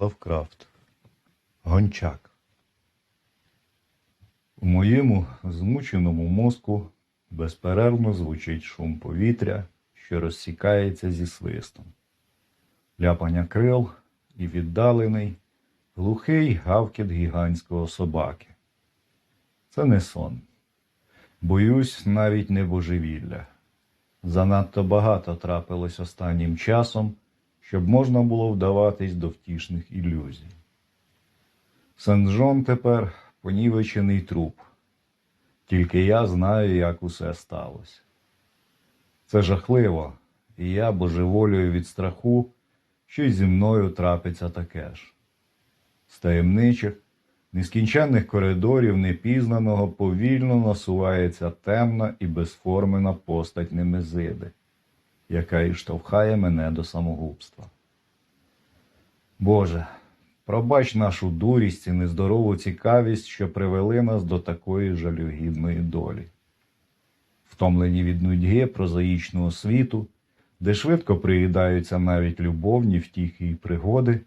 Лавкрафт. Гончак. У моєму змученому мозку безперервно звучить шум повітря, що розсікається зі свистом. Ляпання крил і віддалений, глухий гавкіт гігантського собаки. Це не сон. Боюсь навіть не божевілля. Занадто багато трапилось останнім часом, щоб можна було вдаватись до втішних ілюзій. Сен-Джон тепер понівечений труп. Тільки я знаю, як усе сталося. Це жахливо, і я божеволюю від страху, що й зі мною трапиться таке ж. З таємничих, нескінченних коридорів непізнаного повільно насувається темна і безформена постать Немезиди, яка і штовхає мене до самогубства. Боже, пробач нашу дурість і нездорову цікавість, що привели нас до такої жалюгідної долі. Втомлені від нудьги прозаїчного світу, де швидко приїдаються навіть любовні втіхи і пригоди,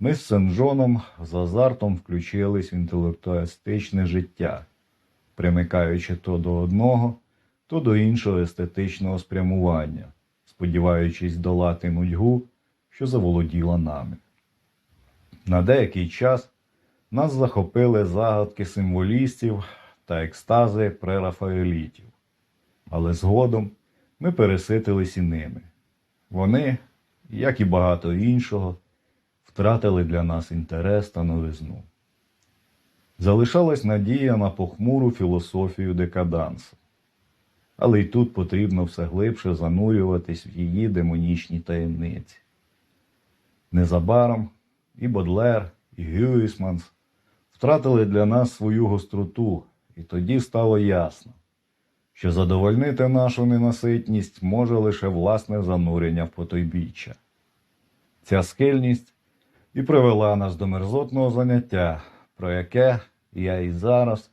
ми з Сен-Джоном з азартом включились в інтелектуалістичне життя, примикаючи то до одного, то до іншого естетичного спрямування, сподіваючись долати нудьгу, що заволоділа нами. На деякий час нас захопили загадки символістів та екстази прерафаелітів, але згодом ми переситились і ними. Вони, як і багато іншого, втратили для нас інтерес та новизну. Залишалась надія на похмуру філософію декадансу. Але й тут потрібно все глибше занурюватись в її демонічні таємниці. Незабаром і Бодлер, і Гюїсманс втратили для нас свою гостроту, і тоді стало ясно, що задовольнити нашу ненаситність може лише власне занурення в потойбіччя. Ця схильність і привела нас до мерзотного заняття, про яке я і зараз,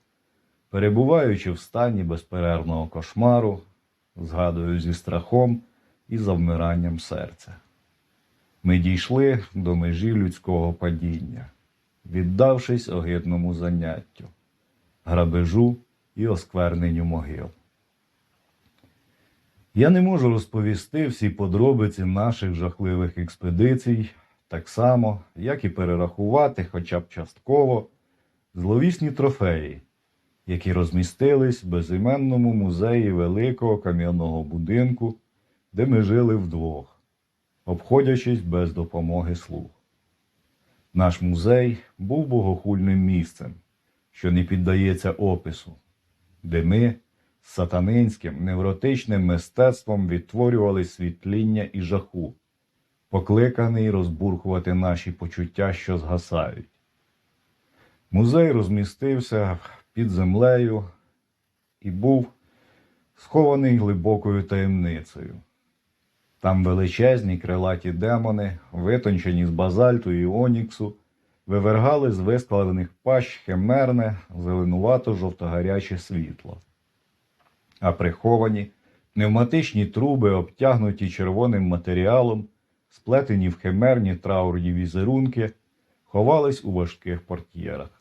перебуваючи в стані безперервного кошмару, згадую зі страхом і завмиранням серця. Ми дійшли до межі людського падіння, віддавшись огидному заняттю, грабежу і оскверненню могил. Я не можу розповісти всі подробиці наших жахливих експедицій, так само, як і перерахувати хоча б частково зловісні трофеї, які розмістились в безіменному музеї великого кам'яного будинку, де ми жили вдвох обходячись без допомоги слуг. Наш музей був богохульним місцем, що не піддається опису, де ми з сатанинським невротичним мистецтвом відтворювали світління і жаху, покликаний розбурхувати наші почуття, що згасають. Музей розмістився під землею і був схований глибокою таємницею. Там величезні крилаті демони, витончені з базальту і оніксу, вивергали з вискладених пащ химерне, зеленувато жовтогаряче світло. А приховані пневматичні труби, обтягнуті червоним матеріалом, сплетені в химерні траурні візерунки, ховались у важких портьєрах.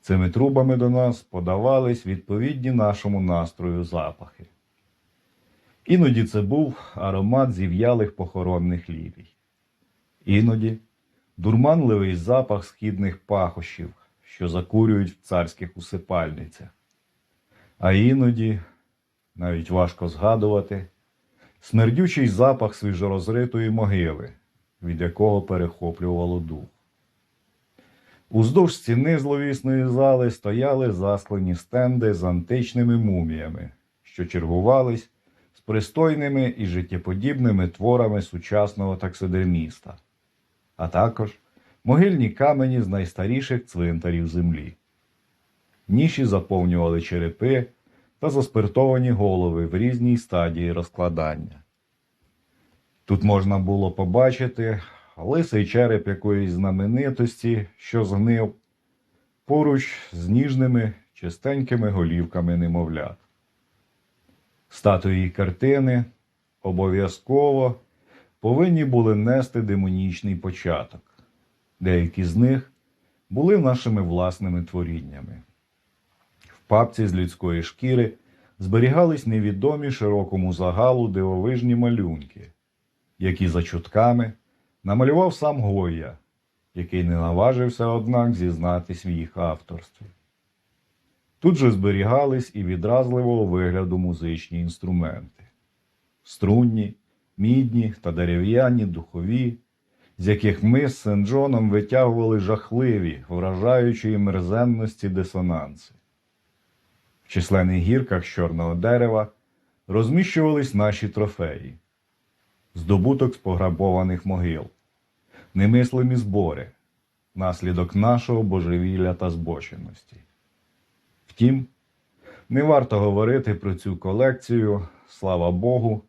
Цими трубами до нас подавались відповідні нашому настрою запахи. Іноді це був аромат зів'ялих похоронних лілій. Іноді дурманливий запах східних пахощів, що закурюють в царських усипальницях. А іноді, навіть важко згадувати, смердючий запах свіжорозритої могили, від якого перехоплювало дух. Уздовж стіни зловісної зали стояли засклені стенди з античними муміями, що чергувались з пристойними і життєподібними творами сучасного таксидерміста, а також могильні камені з найстаріших цвинтарів землі. Ніші заповнювали черепи та заспиртовані голови в різній стадії розкладання. Тут можна було побачити лисий череп якоїсь знаменитості, що згнив, поруч з ніжними, чистенькими голівками немовлят. Статуї картини обов'язково повинні були нести демонічний початок, Деякі з них були нашими власними творіннями. В папці з людської шкіри зберігались невідомі широкому загалу дивовижні малюнки, які за чутками намалював сам Гойя, який не наважився, однак, зізнатись в їх авторстві. Тут же зберігались і відразливого вигляду музичні інструменти струнні, мідні та дерев'яні духові, з яких ми з Сен-Джоном витягували жахливі, вражаючої мерзенності дисонанси. В численних гірках з чорного дерева розміщувались наші трофеї, здобуток з пограбованих могил, немислимі збори, наслідок нашого божевілля та збоченості. Втім, не варто говорити про цю колекцію, слава Богу,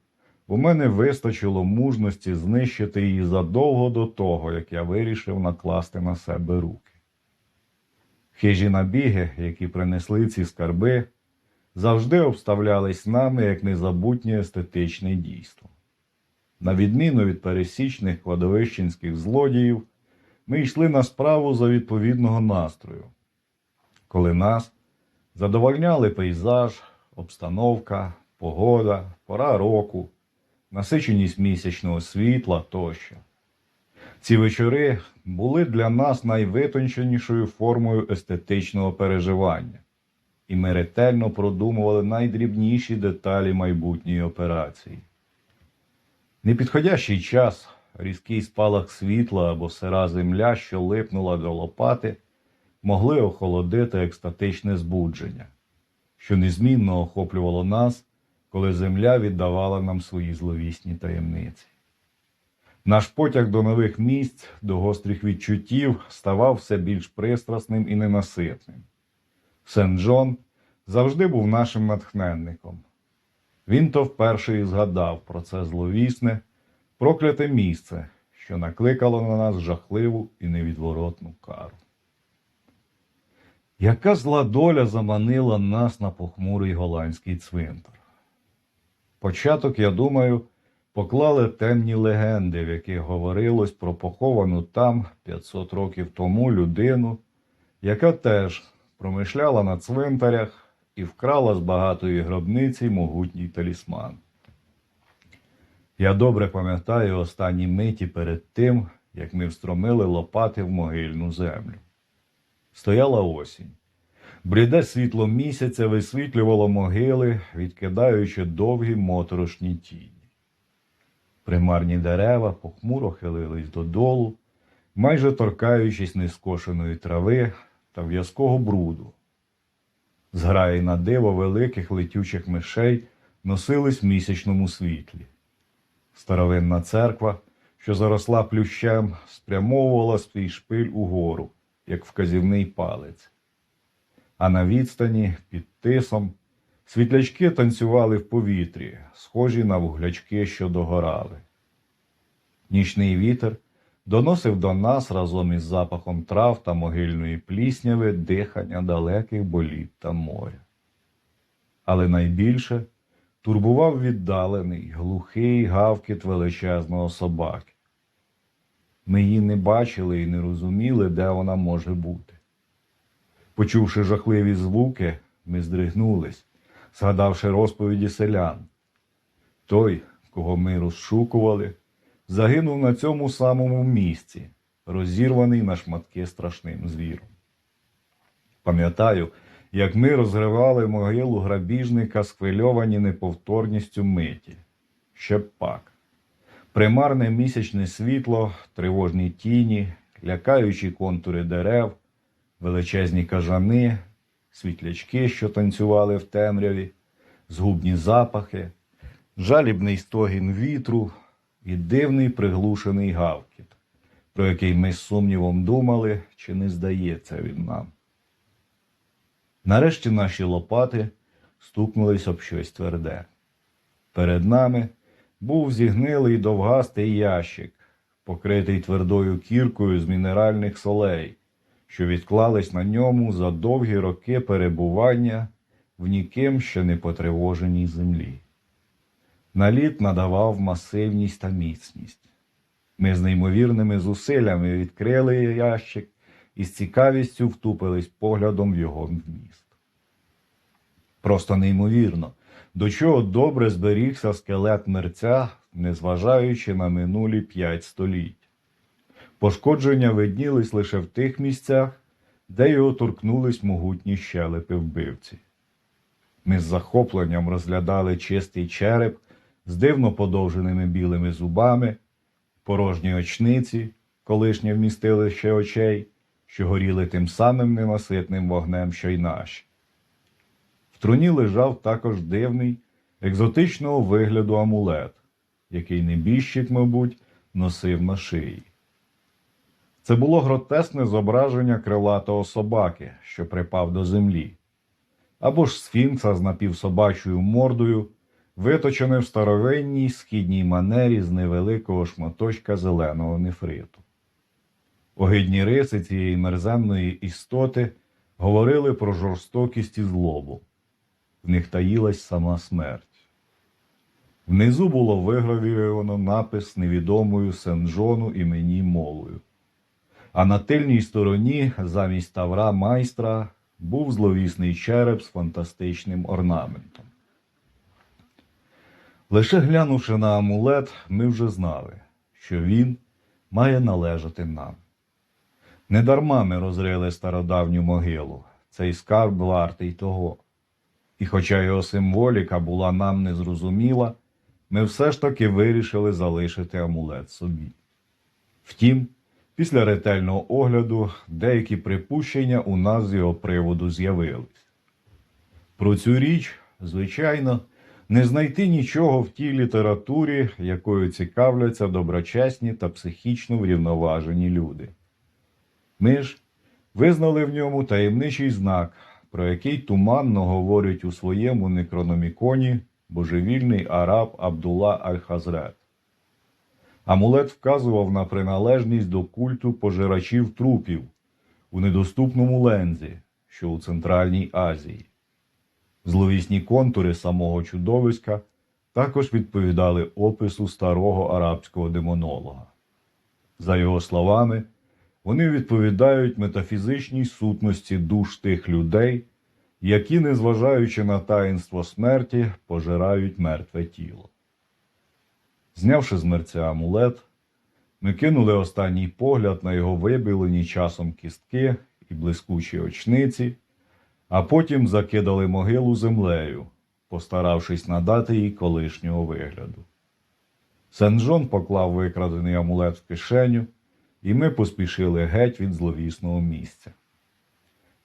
у мене вистачило мужності знищити її задовго до того, як я вирішив накласти на себе руки. Хижі набіги, які принесли ці скарби, завжди обставлялись нами як незабутнє естетичне дійство. На відміну від пересічних кладовищенських злодіїв, ми йшли на справу за відповідного настрою, коли нас задовольняли пейзаж, обстановка, погода, пора року, насиченість місячного світла тощо. Ці вечори були для нас найвитонченішою формою естетичного переживання, і ми ретельно продумували найдрібніші деталі майбутньої операції. Непідходящий час, різкий спалах світла або сира земля, що липнула до лопати, могли охолодити екстатичне збудження, що незмінно охоплювало нас, коли земля віддавала нам свої зловісні таємниці. Наш потяг до нових місць, до гострих відчуттів ставав все більш пристрасним і ненаситним. Сен-Джон завжди був нашим натхненником. Він то вперше і згадав про це зловісне, прокляте місце, що накликало на нас жахливу і невідворотну кару. Яка зла доля заманила нас на похмурий голландський цвинтар? Початок, я думаю, поклали темні легенди, в яких говорилось про поховану там 500 років тому людину, яка теж промишляла на цвинтарях і вкрала з багатої гробниці могутній талісман. Я добре пам'ятаю останні миті перед тим, як ми встромили лопати в могильну землю. Стояла осінь. Бліде світло місяця висвітлювало могили, відкидаючи довгі моторошні тіні. Примарні дерева похмуро хилились додолу, майже торкаючись нескошеної трави та в'язкого бруду. Зграї на диво великих летючих мишей носились в місячному світлі. Старовинна церква, що заросла плющем, спрямовувала свій шпиль угору, як вказівний палець. А на відстані, під тисом, світлячки танцювали в повітрі, схожі на вуглячки, що догорали. Нічний вітер доносив до нас разом із запахом трав та могильної плісняви дихання далеких боліт та моря. Але найбільше турбував віддалений, глухий гавкіт величезного собаки. Ми її не бачили і не розуміли, де вона може бути. Почувши жахливі звуки, ми здригнулись, згадавши розповіді селян. Той, кого ми розшукували, загинув на цьому самому місці, розірваний на шматки страшним звіром. Пам'ятаю, як ми розривали могилу грабіжника, схвильовані неповторністю миті. Ще пак. Примарне місячне світло, тривожні тіні, лякаючі контури дерев, величезні кажани, світлячки, що танцювали в темряві, згубні запахи, жалібний стогін вітру і дивний приглушений гавкіт, про який ми з сумнівом думали, чи не здається він нам. Нарешті наші лопати стукнулись об щось тверде. Перед нами був зігнилий довгастий ящик, покритий твердою кіркою з мінеральних солей, що відклались на ньому за довгі роки перебування в ніким ще не потривоженій землі. Наліт надавав масивність та міцність. Ми з неймовірними зусиллями відкрили ящик і з цікавістю втупились поглядом в його вміст. Просто неймовірно, до чого добре зберігся скелет мерця, незважаючи на минулі п'ять століть. Пошкодження виднілись лише в тих місцях, де його торкнулись могутні щелепи вбивці. Ми з захопленням розглядали чистий череп з дивно подовженими білими зубами, порожні очниці, колишнє вмістилище очей, що горіли тим самим ненаситним вогнем, що й наші. В труні лежав також дивний, екзотичного вигляду амулет, який небіжчик, мабуть, носив на шиї. Це було гротесне зображення крилатого собаки, що припав до землі, або ж сфінкса з напівсобачою мордою, виточене в старовинній східній манері з невеликого шматочка зеленого нефриту. Огидні риси цієї мерзенної істоти говорили про жорстокість і злобу. В них таїлась сама смерть. Внизу було вигравіровано напис невідомою Сен-Джону імені Молою. А на тильній стороні, замість тавра майстра, був зловісний череп з фантастичним орнаментом. Лише глянувши на амулет, ми вже знали, що він має належати нам. Недарма ми розрили стародавню могилу, цей скарб вартий того. І хоча його символіка була нам незрозуміла, ми все ж таки вирішили залишити амулет собі. Втім, після ретельного огляду деякі припущення у нас з його приводу з'явились. Про цю річ, звичайно, не знайти нічого в тій літературі, якою цікавляться доброчесні та психічно врівноважені люди. Ми ж визнали в ньому таємничий знак, про який туманно говорять у своєму некрономіконі божевільний араб Абдулла Аль-Хазрет. Амулет вказував на приналежність до культу пожирачів трупів у недоступному лензі, що у Центральній Азії. Зловісні контури самого чудовиська також відповідали опису старого арабського демонолога. За його словами, вони відповідають метафізичній сутності душ тих людей, які, незважаючи на таїнство смерті, пожирають мертве тіло. Знявши з мерця амулет, ми кинули останній погляд на його вибілені часом кістки і блискучі очниці, а потім закидали могилу землею, постаравшись надати їй колишнього вигляду. Сен-Джон поклав викрадений амулет в кишеню, і ми поспішили геть від зловісного місця.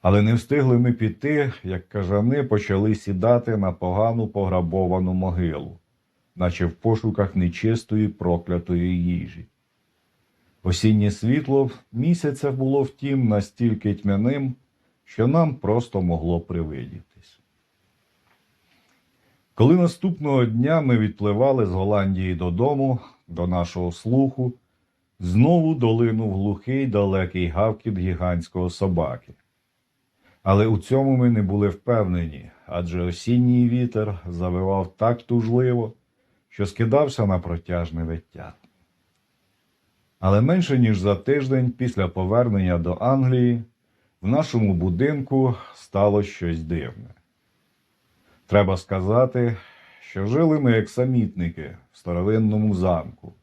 Але не встигли ми піти, як кажани почали сідати на погану пограбовану могилу, наче в пошуках нечистої проклятої їжі. Осіннє світло місяця було втім настільки тьмяним, що нам просто могло привидітись. Коли наступного дня ми відпливали з Голландії додому, до нашого слуху, знову долинув глухий далекий гавкіт гігантського собаки. Але у цьому ми не були впевнені, адже осінній вітер завивав так тужливо, що скидався на протяжне виття. Але менше ніж за тиждень після повернення до Англії в нашому будинку стало щось дивне. Треба сказати, що жили ми як самітники в старовинному замку,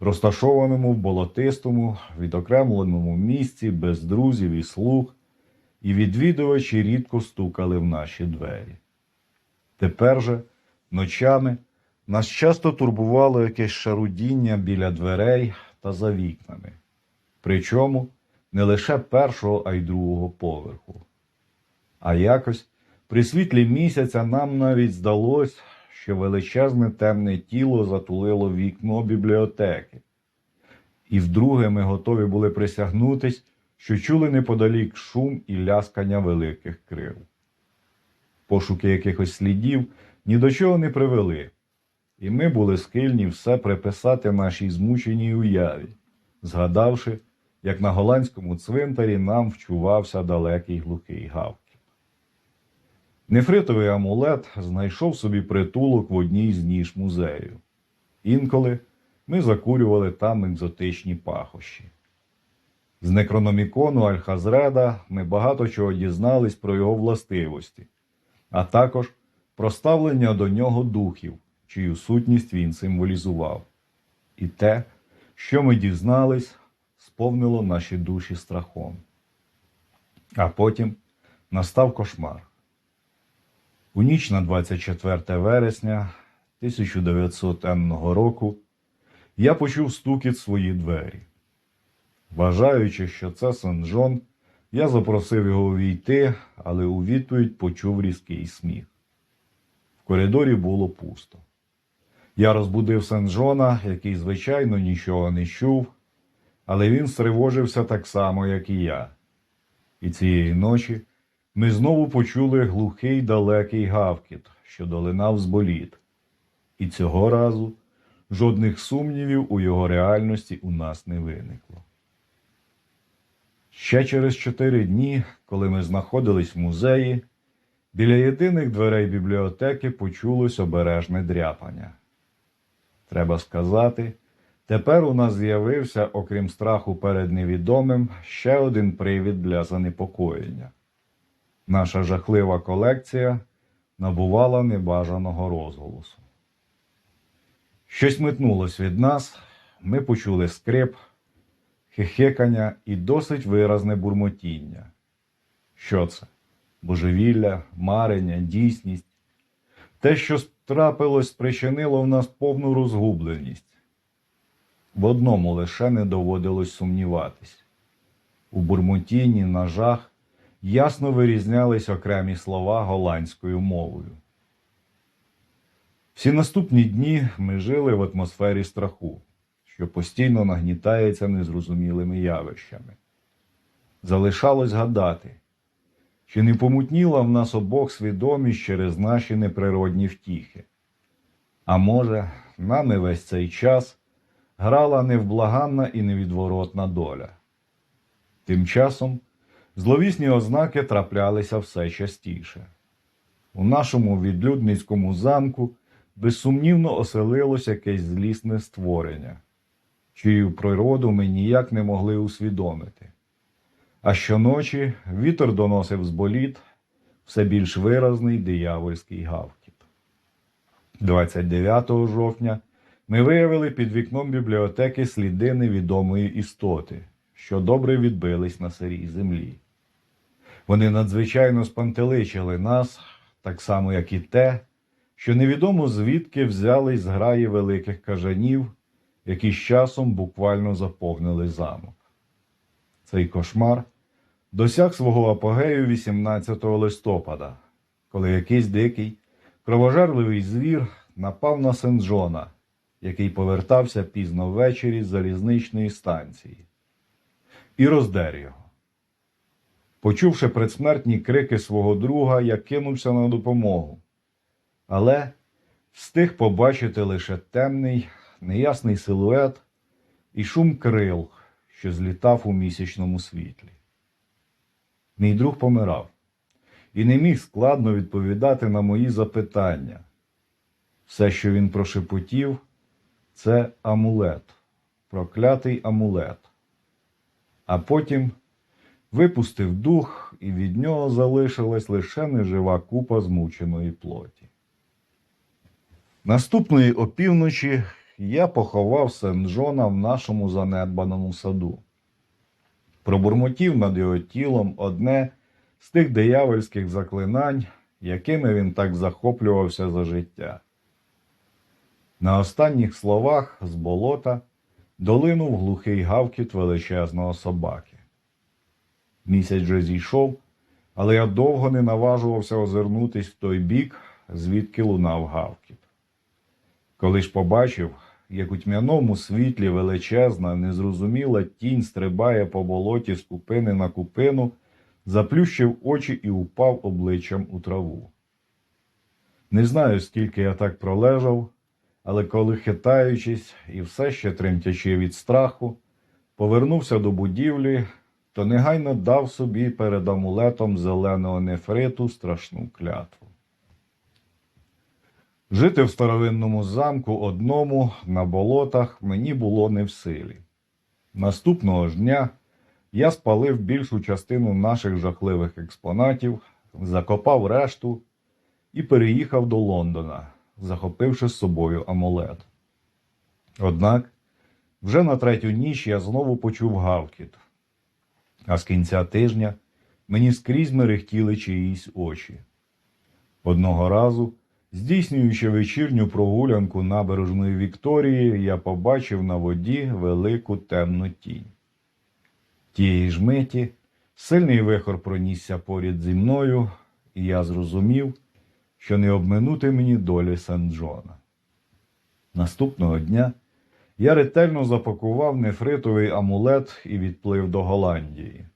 розташованому в болотистому, відокремленому місці без друзів і слуг, і відвідувачі рідко стукали в наші двері. Тепер же, ночами, нас часто турбувало якесь шарудіння біля дверей та за вікнами, причому не лише першого, а й другого поверху. А якось при світлі місяця нам навіть здалось, що величезне темне тіло затулило вікно бібліотеки. І вдруге ми готові були присягнутись, що чули неподалік шум і ляскання великих крил. Пошуки якихось слідів ні до чого не привели, і ми були схильні все приписати нашій змученій уяві, згадавши, як на голландському цвинтарі нам вчувався далекий глухий гавкіт. Нефритовий амулет знайшов собі притулок в одній з ніж музею. Інколи ми закурювали там екзотичні пахощі. З некрономікону Альхазреда ми багато чого дізнались про його властивості, а також про ставлення до нього духів, чию сутність він символізував. І те, що ми дізнались, сповнило наші душі страхом. А потім настав кошмар. У ніч на 24 вересня 1900 року я почув стукіт свої двері. Вважаючи, що це Сен-Джон, я запросив його увійти, але у відповідь почув різкий сміх. В коридорі було пусто. Я розбудив Сен-Джона, який, звичайно, нічого не чув, але він стривожився так само, як і я. І цієї ночі ми знову почули глухий далекий гавкіт, що долинав з боліт. І цього разу жодних сумнівів у його реальності у нас не виникло. Ще через чотири дні, коли ми знаходились в музеї, біля єдиних дверей бібліотеки почулось обережне дряпання. Треба сказати, тепер у нас з'явився, окрім страху перед невідомим, ще один привід для занепокоєння. Наша жахлива колекція набувала небажаного розголосу. Щось метнулось від нас, ми почули скрип, хихикання і досить виразне бурмотіння. Що це? Божевілля, марення, дійсність. Те, що трапилось, спричинило в нас повну розгубленість. В одному лише не доводилось сумніватись. У бурмотінні, ножах ясно вирізнялись окремі слова голландською мовою. Всі наступні дні ми жили в атмосфері страху, що постійно нагнітається незрозумілими явищами. Залишалось гадати, чи не помутніла в нас обох свідомість через наші неприродні втіхи. А може, нами весь цей час грала невблаганна і невідворотна доля. Тим часом зловісні ознаки траплялися все частіше. У нашому відлюдницькому замку безсумнівно оселилось якесь злісне створення, чию природу ми ніяк не могли усвідомити. А щоночі вітер доносив з боліт все більш виразний диявольський гавкіт. 29 жовтня ми виявили під вікном бібліотеки сліди невідомої істоти, що добре відбились на сирій землі. Вони надзвичайно спантеличили нас, так само, як і те, що невідомо звідки взялись зграї великих кажанів, які з часом буквально заповнили замок. Цей кошмар досяг свого апогею 18 листопада, коли якийсь дикий, кровожерливий звір напав на Сен-Джона, який повертався пізно ввечері з залізничної станції, і роздер його. Почувши предсмертні крики свого друга, я кинувся на допомогу, але встиг побачити лише темний, неясний силует і шум крил, що злітав у місячному світлі. Мій друг помирав і не міг складно відповідати на мої запитання. Все, що він прошепотів, це амулет, проклятий амулет. А потім випустив дух, і від нього залишилась лише нежива купа змученої плоті. Наступної опівночі я поховав Сен-Джона в нашому занедбаному саду. Пробурмотів над його тілом одне з тих диявольських заклинань, якими він так захоплювався за життя. На останніх словах з болота долинув глухий гавкіт величезного собаки. Місяць вже зійшов, але я довго не наважувався озирнутись в той бік, звідки лунав гавкіт. Коли ж побачив, як у тьмяному світлі величезна, незрозуміла тінь стрибає по болоті з купини на купину, заплющив очі і упав обличчям у траву. Не знаю, скільки я так пролежав, але коли хитаючись і все ще тремтячи від страху, повернувся до будівлі, то негайно дав собі перед амулетом зеленого нефриту страшну клятву. Жити в старовинному замку одному на болотах мені було не в силі. Наступного ж дня я спалив більшу частину наших жахливих експонатів, закопав решту і переїхав до Лондона, захопивши з собою амулет. Однак вже на третю ніч я знову почув гавкіт, а з кінця тижня мені скрізь мерехтіли чиїсь очі. Одного разу, здійснюючи вечірню прогулянку набережної Вікторії, я побачив на воді велику темну тінь. Тієї ж миті сильний вихор пронісся поряд зі мною, і я зрозумів, що не обминути мені долі Сен-Джона. Наступного дня я ретельно запакував нефритовий амулет і відплив до Голландії.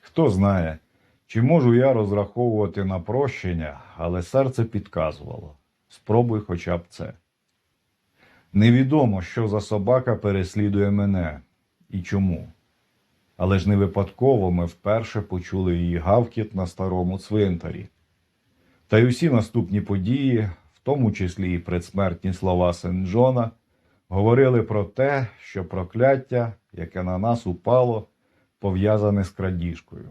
Хто знає, чи можу я розраховувати на прощення, але серце підказувало спробуй хоча б це. Невідомо, що за собака переслідує мене і чому. Але ж не випадково ми вперше почули її гавкіт на старому цвинтарі. Та й усі наступні події, в тому числі і предсмертні слова Сен-Джона, говорили про те, що прокляття, яке на нас упало, пов'язане з крадіжкою.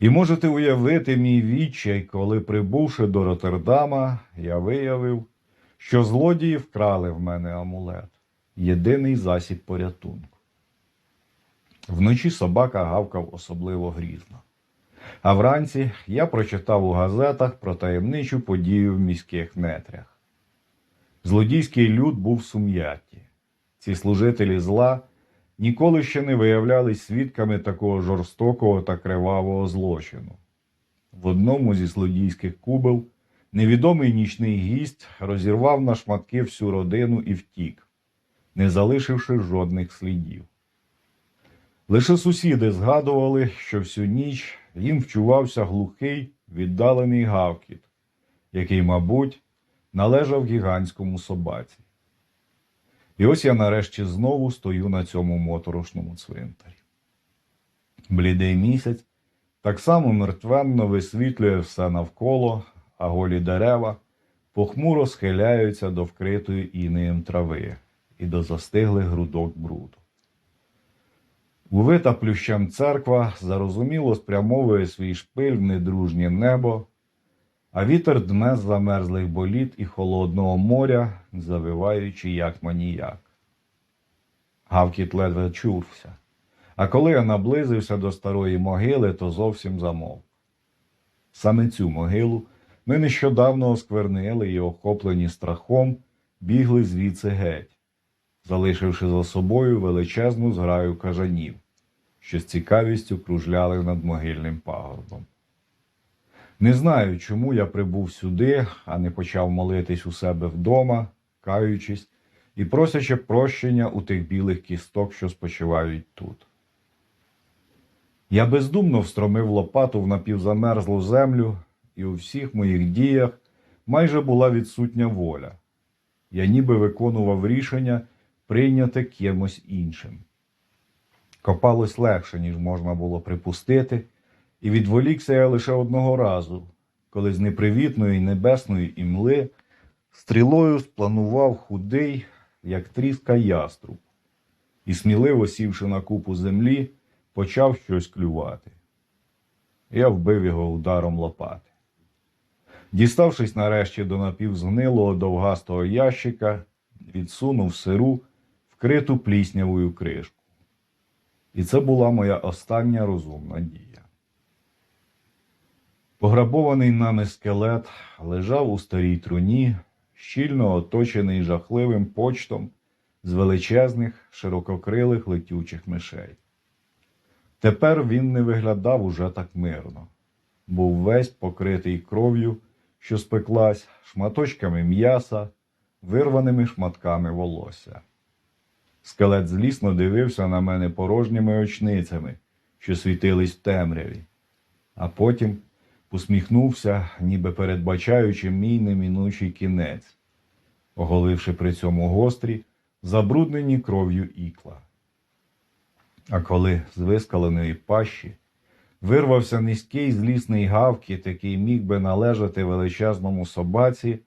І можете уявити мій відчай, коли, прибувши до Роттердама, я виявив, що злодії вкрали в мене амулет єдиний засіб порятунку. Вночі собака гавкав особливо грізно. А вранці я прочитав у газетах про таємничу подію в міських нетрях. Злодійський люд був в сум'ятті. Ці служителі зла ніколи ще не виявлялись свідками такого жорстокого та кривавого злочину. В одному зі злодійських кубел невідомий нічний гість розірвав на шматки всю родину і втік, не залишивши жодних слідів. Лише сусіди згадували, що всю ніч їм вчувався глухий, віддалений гавкіт, який, мабуть, належав гігантському собаці. І ось я нарешті знову стою на цьому моторошному цвинтарі. Блідий місяць так само мертвенно висвітлює все навколо, а голі дерева похмуро схиляються до вкритої інеєм трави і до застиглих грудок бруду. Увита плющем церква зарозуміло спрямовує свій шпиль в недружнє небо, а вітер дме з замерзлих боліт і холодного моря, завиваючи як маніяк. Гавкіт ледве чувся, а коли я наблизився до старої могили, то зовсім замовк. Саме цю могилу ми нещодавно осквернили і, охоплені страхом, бігли звідси геть, залишивши за собою величезну зграю кажанів, що з цікавістю кружляли над могильним пагорбом. Не знаю, чому я прибув сюди, а не почав молитись у себе вдома, каючись і просячи прощення у тих білих кісток, що спочивають тут. Я бездумно встромив лопату в напівзамерзлу землю, і у всіх моїх діях майже була відсутня воля. Я ніби виконував рішення прийняте кимось іншим. Копалось легше, ніж можна було припустити, і відволікся я лише одного разу, коли з непривітної небесної імли стрілою спланував худий, як тріска яструб, і, сміливо сівши на купу землі, почав щось клювати. Я вбив його ударом лопати. Діставшись нарешті до напівзгнилого довгастого ящика, відсунув сиру, вкриту пліснявою кришку. І це була моя остання розумна дія. Пограбований нами скелет лежав у старій труні, щільно оточений жахливим почтом з величезних, ширококрилих летючих мишей. Тепер він не виглядав уже так мирно, був весь покритий кров'ю, що спеклась, шматочками м'яса, вирваними шматками волосся. Скелет злісно дивився на мене порожніми очницями, що світились в темряві, а потім посміхнувся, ніби передбачаючи мій немінучий кінець, оголивши при цьому гострі, забруднені кров'ю ікла. А коли з вискаленої пащі вирвався низький злісний гавкіт, який міг би належати величезному собаці,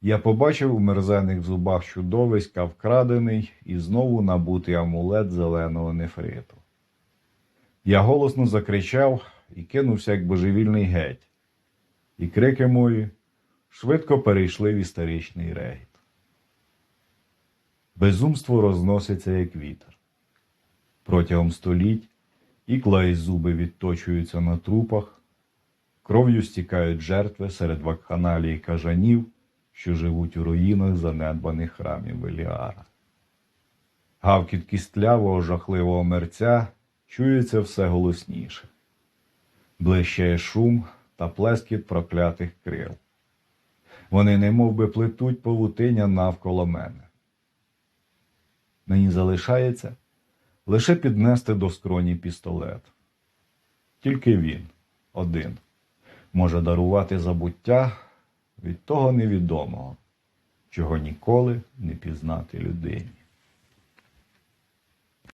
Я побачив у мерзених зубах чудовиська вкрадений і знову набутий амулет зеленого нефриту. Я голосно закричав і кинувся як божевільний геть, і крики мої швидко перейшли в історичний регіт. Безумство розноситься, як вітер. Протягом століть ікла і зуби відточуються на трупах, кров'ю стікають жертви серед вакханалій і кажанів, що живуть у руїнах занедбаних храмів Веліара. Гавкіт кістлявого жахливого мерця чується все голосніше. Блищає шум та плескіт проклятих крил. Вони немов би плетуть павутиння навколо мене. Мені залишається лише піднести до скроні пістолет. Тільки він, один, може дарувати забуття від того невідомого, чого ніколи не пізнати людині.